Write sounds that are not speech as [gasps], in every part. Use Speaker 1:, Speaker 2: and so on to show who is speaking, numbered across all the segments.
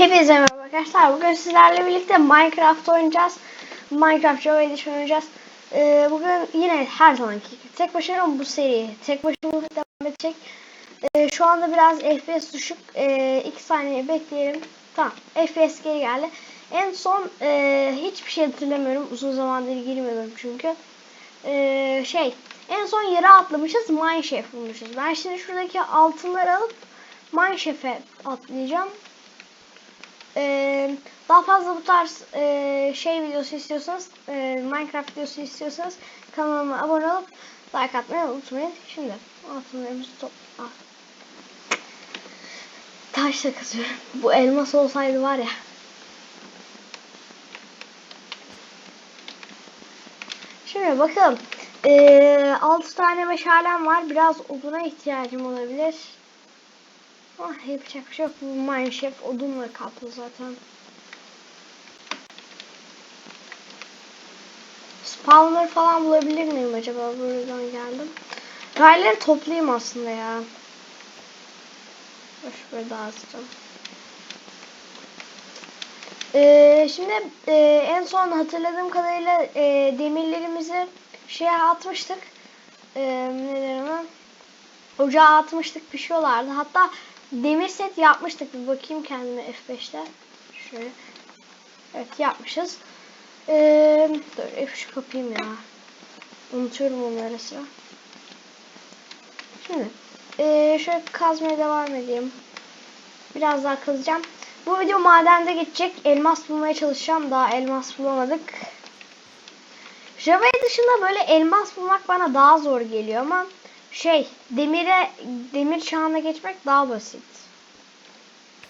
Speaker 1: Hepinize merhaba arkadaşlar. Bugün sizlerle birlikte Minecraft oynayacağız. Minecraft Java Edition oynayacağız. Ee, bugün yine her zamanki tek başına bu seri tek başına devam edecek. Ee, şu anda biraz FPS düşük. 2 ee, saniye bekleyelim. Tamam. FPS geri geldi. En son e, hiçbir şey hatırlamıyorum. Uzun zamandır girmiyordum çünkü. Ee, şey en son yere atlamışız. Mineshaft bulmuşuz. Ben şimdi şuradaki altınları alıp Mineshaft'e atlayacağım. Ee, daha fazla bu tarz e, şey videosu istiyorsanız, e, Minecraft videosu istiyorsanız kanalıma abone olup like atmayı unutmayın. Şimdi altınlarımızı top... Taşla kazıyorum. Bu elmas olsaydı var ya. Şimdi bakalım. Ee, 6 tane meşalem var. Biraz oduna ihtiyacım olabilir. Ah yapacak bir şey yok. Bu Mineshaft odunla kaplı zaten. Spawner falan bulabilir miyim acaba? Buradan geldim. Rayları toplayayım aslında ya. Dur şöyle dağıtacağım. Ee, şimdi e, en son hatırladığım kadarıyla e, demirlerimizi şeye atmıştık. E, ne derim ben? Ocağa atmıştık pişiyorlardı. Hatta demir set yapmıştık. Bir bakayım kendime F5'te. Şöyle. Evet yapmışız. Ee, dur F3 kapayım ya. Unutuyorum onu ara sıra. Şimdi ee, şöyle kazmaya devam edeyim. Biraz daha kazacağım. Bu video madende geçecek. Elmas bulmaya çalışacağım. Daha elmas bulamadık. Java dışında böyle elmas bulmak bana daha zor geliyor ama şey demire demir çağına geçmek daha basit.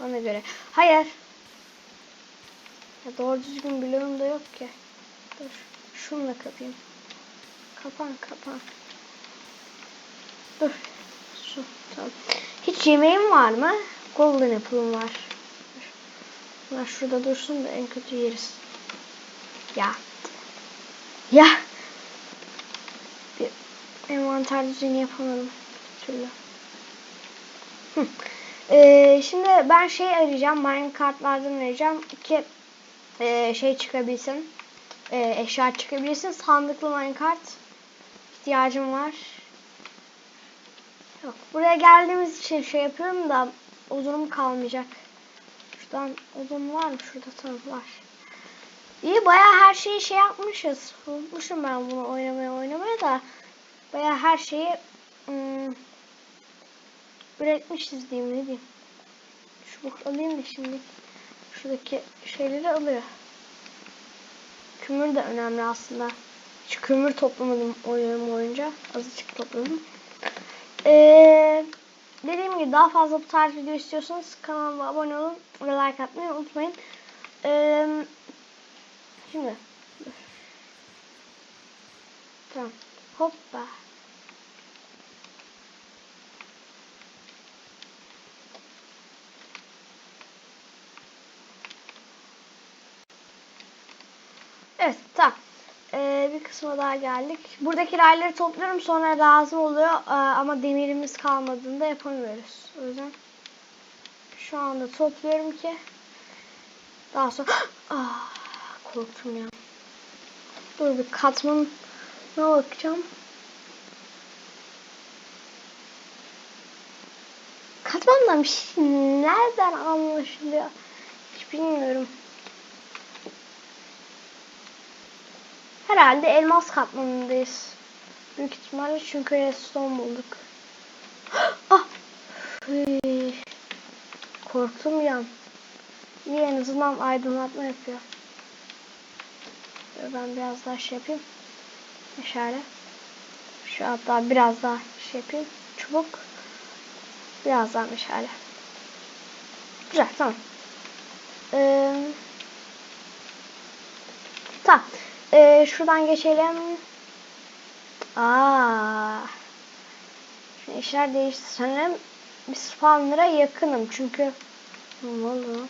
Speaker 1: Bana göre. Hayır. Ya doğru düzgün bloğum da yok ki. Dur. Şununla kapayım. Kapan kapan. Dur. Su. Tamam. Hiç yemeğim var mı? Golden apple'ım var. Bunlar şurada dursun da en kötü yeriz. Ya. Ya. Envanter düzeni yapamadım. Türlü. Ee, şimdi ben şey arayacağım. Minecart'lardan arayacağım ki e, şey çıkabilsin. E, eşya çıkabilsin. Sandıklı minecart ihtiyacım var. Yok. Buraya geldiğimiz için şey yapıyorum da odunum kalmayacak. Şuradan odun var mı? Şurada tamam var. İyi bayağı her şeyi şey yapmışız. Unutmuşum ben bunu oynamaya oynamaya da. Bayağı her şeyi ım, üretmişiz diyeyim ne diyeyim. Çubuk alayım da şimdi. Şuradaki şeyleri alıyor. Kümür de önemli aslında. Hiç kümür toplamadım oyun boyunca. Azıcık topladım. Ee, dediğim gibi daha fazla bu tarz video istiyorsanız kanalıma abone olun ve like atmayı unutmayın. Ee, şimdi. Tamam. Hoppa. Evet tamam. Ee, bir kısma daha geldik. Buradaki rayları topluyorum sonra lazım oluyor ee, ama demirimiz kalmadığında yapamıyoruz. O yüzden şu anda topluyorum ki daha sonra [gasps] ah, korktum ya. Dur bir katman ne bakacağım. Katmandan bir şey nereden anlaşılıyor? Hiç bilmiyorum. Herhalde elmas katmanındayız. Büyük ihtimalle çünkü redstone bulduk. [gasps] ah! Korktum ya. İyi en azından aydınlatma yapıyor. Ben biraz daha şey yapayım. Meşale. Şu hatta biraz daha şey yapayım. Çubuk. Biraz daha meşale. Güzel tamam. Ee, tamam. Ee, şuradan geçelim. Aa. Şimdi işler değişti sanırım. Bir spawnlara yakınım çünkü ne oldu?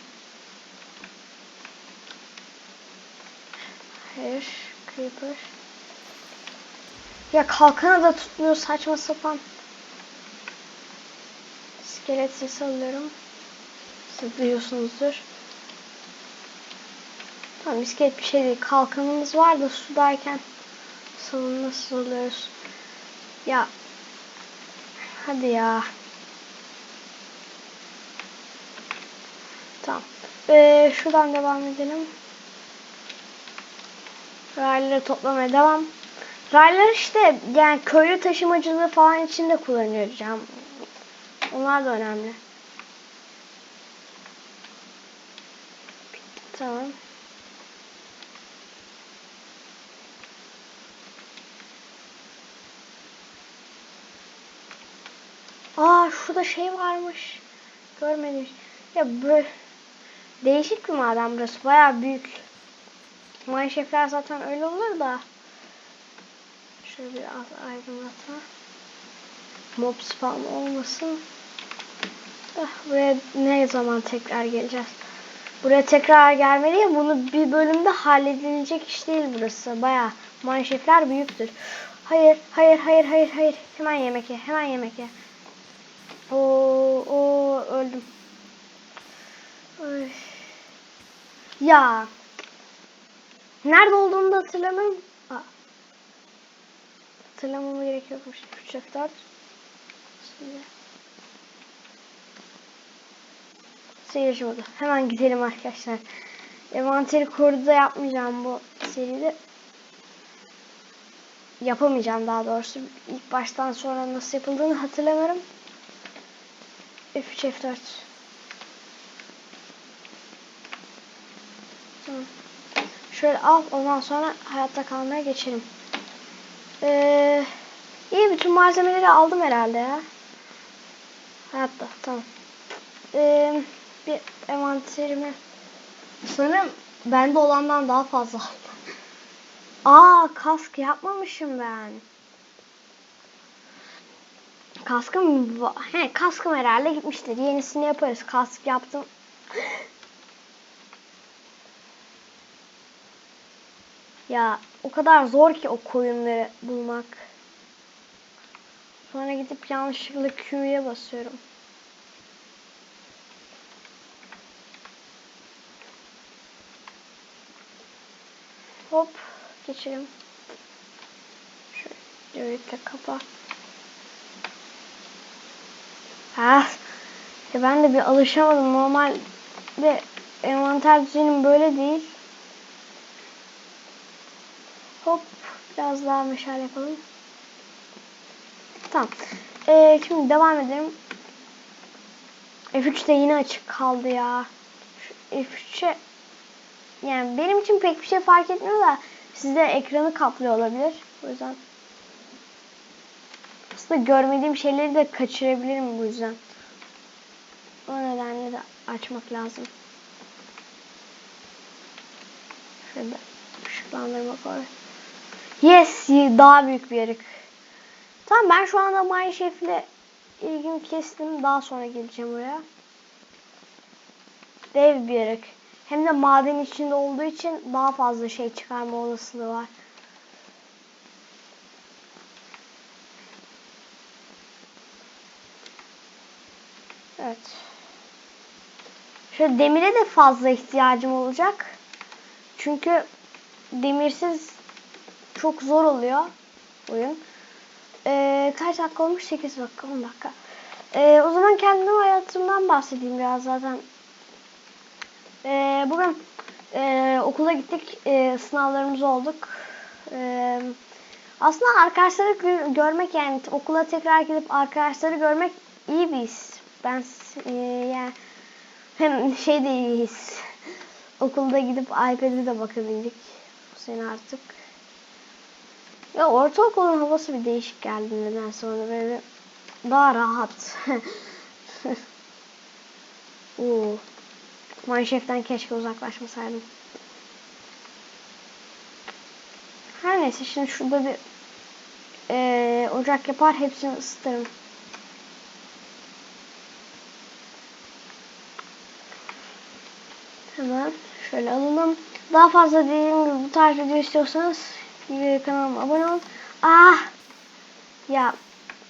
Speaker 1: Hayır, creeper. Ya kalkanı da tutmuyor saçma sapan. İskelet sesi alıyorum. Siz duyuyorsunuzdur. Tamam iskelet bir şey değil. Kalkanımız var da sudayken savunma nasıl oluyoruz? Ya hadi ya. Tamam. Ee, şuradan devam edelim. Rayları toplamaya devam. Raylar işte yani köylü taşımacılığı falan için de kullanacağım. Onlar da önemli. Tamam. Aa şurada şey varmış. Görmedim. Ya böyle değişik bir maden burası. Bayağı büyük. Mineshaft'ler zaten öyle olur da. Şöyle bir az aydınlatma. Mob spam olmasın. Ah, buraya ne zaman tekrar geleceğiz? Buraya tekrar gelmeliyim. Bunu bir bölümde halledilecek iş değil burası. Bayağı mineshaft'ler büyüktür. Hayır, hayır, hayır, hayır, hayır. Hemen yemek ye, hemen yemek ye. Oo, oo öldüm. Ay. Ya. Nerede olduğumu da hatırlamıyorum. Aa. Hatırlamama gerek yokmuş. 3 4 Şimdi. Seyirci modu. Hemen gidelim arkadaşlar. Envanteri koruda yapmayacağım bu seride. Yapamayacağım daha doğrusu. İlk baştan sonra nasıl yapıldığını hatırlamıyorum. F3 F4 Şöyle al ondan sonra hayatta kalmaya geçelim. Ee, iyi bütün malzemeleri aldım herhalde ya. Hayatta tamam. Ee, bir envanterimi sanırım bende olandan daha fazla. Aa kask yapmamışım ben. Kaskım he kaskım herhalde gitmiştir. Yenisini yaparız. Kask yaptım. Ya o kadar zor ki o koyunları bulmak. Sonra gidip yanlışlıkla Q'ya basıyorum. Hop geçelim. Şöyle öyle kapa. Ha. Ya ben de bir alışamadım. Normal ve envanter düzenim böyle değil. Hop biraz daha meşale yapalım. Tamam. Ee, şimdi devam edelim. F3 de yine açık kaldı ya. Şu F3'e yani benim için pek bir şey fark etmiyor da sizde ekranı kaplıyor olabilir. O yüzden aslında görmediğim şeyleri de kaçırabilirim bu yüzden. O nedenle de açmak lazım. Şurada ışıklandırma koy. Yes! Daha büyük bir yarık. Tamam ben şu anda Mineshaftle ilgimi kestim. Daha sonra geleceğim oraya. Dev bir yarık. Hem de maden içinde olduğu için daha fazla şey çıkarma olasılığı var. Evet. Şöyle demire de fazla ihtiyacım olacak. Çünkü demirsiz çok zor oluyor oyun. Ee, kaç dakika olmuş? 8 dakika, 10 dakika. Ee, o zaman kendim hayatımdan bahsedeyim biraz zaten. Ee, bugün e, okula gittik. E, sınavlarımız olduk. E, aslında arkadaşları gö- görmek yani okula tekrar gidip arkadaşları görmek iyi bir his. Ben e, yani hem şey de iyi his. [laughs] Okulda gidip iPad'e de bakabildik. Bu sene artık. Ya ortaokulun havası bir değişik geldi nedense ona böyle daha rahat. [laughs] Oo. Mineshaft'ten keşke uzaklaşmasaydım. Her neyse şimdi şurada bir ee, ocak yapar hepsini ısıtırım. Hemen şöyle alalım. Daha fazla dediğim gibi bu tarz video istiyorsanız e, kanalıma abone olun. Ah! Ya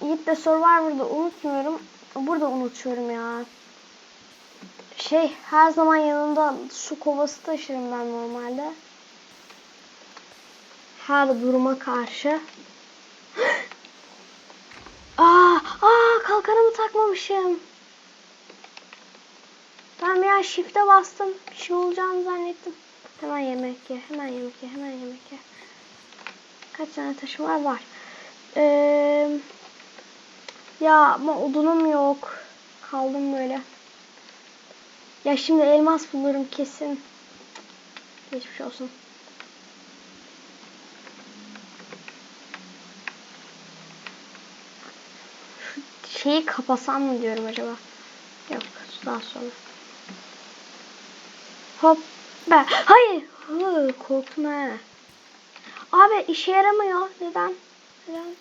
Speaker 1: Yiğit de Survivor'da unutmuyorum. Burada unutuyorum ya. Şey her zaman yanımda su kovası taşırım ben normalde. Her duruma karşı. [gasps] Aa, aa kalkanımı takmamışım. Ben bir an shift'e bastım. Bir şey olacağını zannettim. Hemen yemek ye, hemen yemek ye, hemen yemek ye. Kaç tane taşım var? Var. Ee, ya ama odunum yok. Kaldım böyle. Ya şimdi elmas bulurum kesin. Geçmiş olsun. Şu şeyi kapasam mı diyorum acaba? Yok daha sonra. Hop be. Hayır. Hı, korktum ha. Abi işe yaramıyor. Neden? Neden?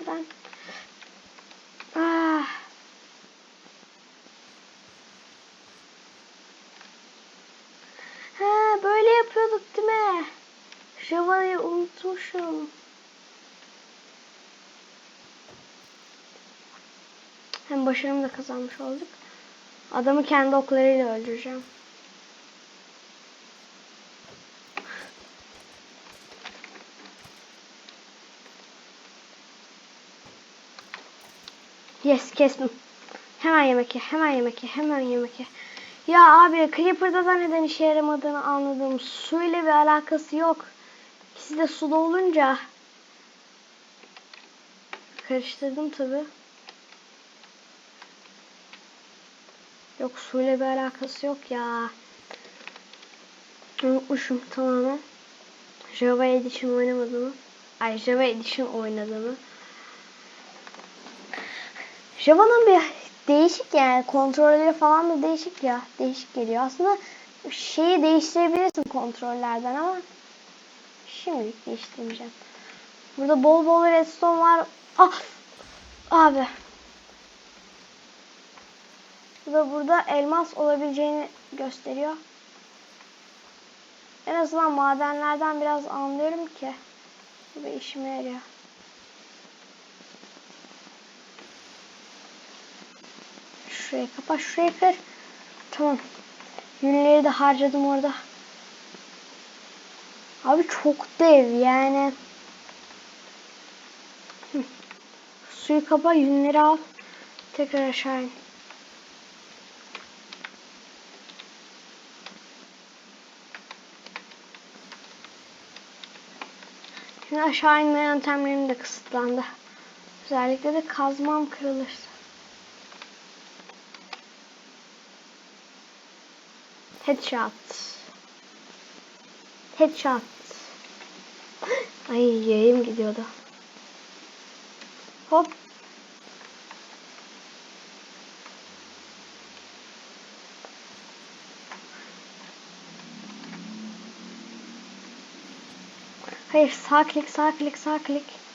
Speaker 1: Neden? Ah. Ha böyle yapıyorduk değil mi? Java'yı unutmuşum. Hem başarımı da kazanmış olduk. Adamı kendi oklarıyla öldüreceğim. Yes kestim. Hemen yemek ye, hemen yemek ye, hemen yemek ye. Ya abi Creeper'da da neden işe yaramadığını anladım. Suyla bir alakası yok. İkisi de suda olunca karıştırdım tabi. Yok suyla bir alakası yok ya. Unutmuşum tamamen. Java Edition oynamadığımı. Ay Java Edition oynadığımı. Java'nın bir değişik yani kontrolleri falan da değişik ya. Değişik geliyor. Aslında şeyi değiştirebilirsin kontrollerden ama şimdilik değiştirmeyeceğim. Burada bol bol redstone var. Ah! Abi. Ve burada elmas olabileceğini gösteriyor. En azından madenlerden biraz anlıyorum ki. Bu işime yarıyor. Şuraya kapat, şuraya kır. Tamam. Yünleri de harcadım orada. Abi çok dev yani. Suyu kapa, yünleri al. Tekrar aşağı in. Şimdi aşağı inme yöntemlerim de kısıtlandı. Özellikle de kazmam kırılırsa. Headshot. Headshot. Ay yayım gidiyordu. Hop. Hayır sağ klik sağ klik sağ klik.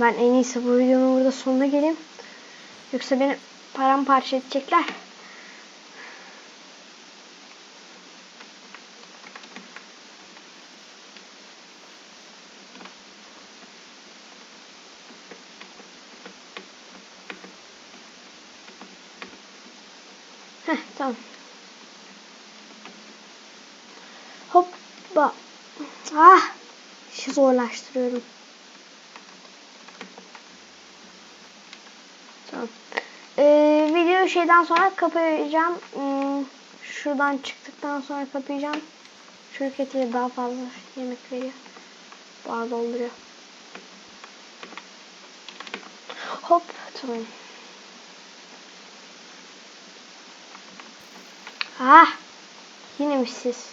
Speaker 1: Ben en iyisi bu videonun burada sonuna geleyim. Yoksa beni paramparça edecekler. Heh tamam. Hoppa. Ah. İşi zorlaştırıyorum. Tamam. Ee, video şeyden sonra kapayacağım. Hmm, şuradan çıktıktan sonra kapayacağım. Çünkü etiye daha fazla yemek veriyor. Daha dolduruyor. Hop tamam. Ah! Yine mi siz?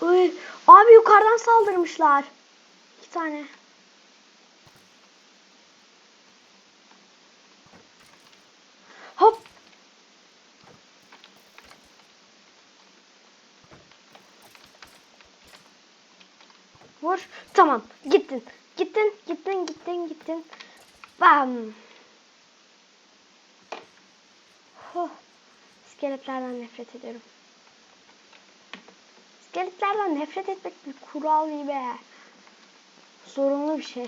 Speaker 1: [gasps] Abi yukarıdan saldırmışlar. İki tane. Hop. Vur. Tamam. Gittin. Gittin. Gittin. Gittin. Gittin. Bam. Oh. İskeletlerden nefret ediyorum. İskeletlerden nefret etmek bir kural gibi. Zorunlu bir şey.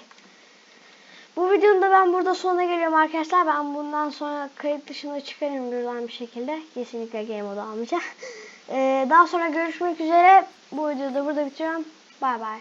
Speaker 1: Bu videonun da ben burada sonuna geliyorum arkadaşlar. Ben bundan sonra kayıt dışında çıkarım buradan bir şekilde. Kesinlikle game modu almayacağım. [laughs] Ee, daha sonra görüşmek üzere. Bu videoyu da burada bitiriyorum. Bay bay.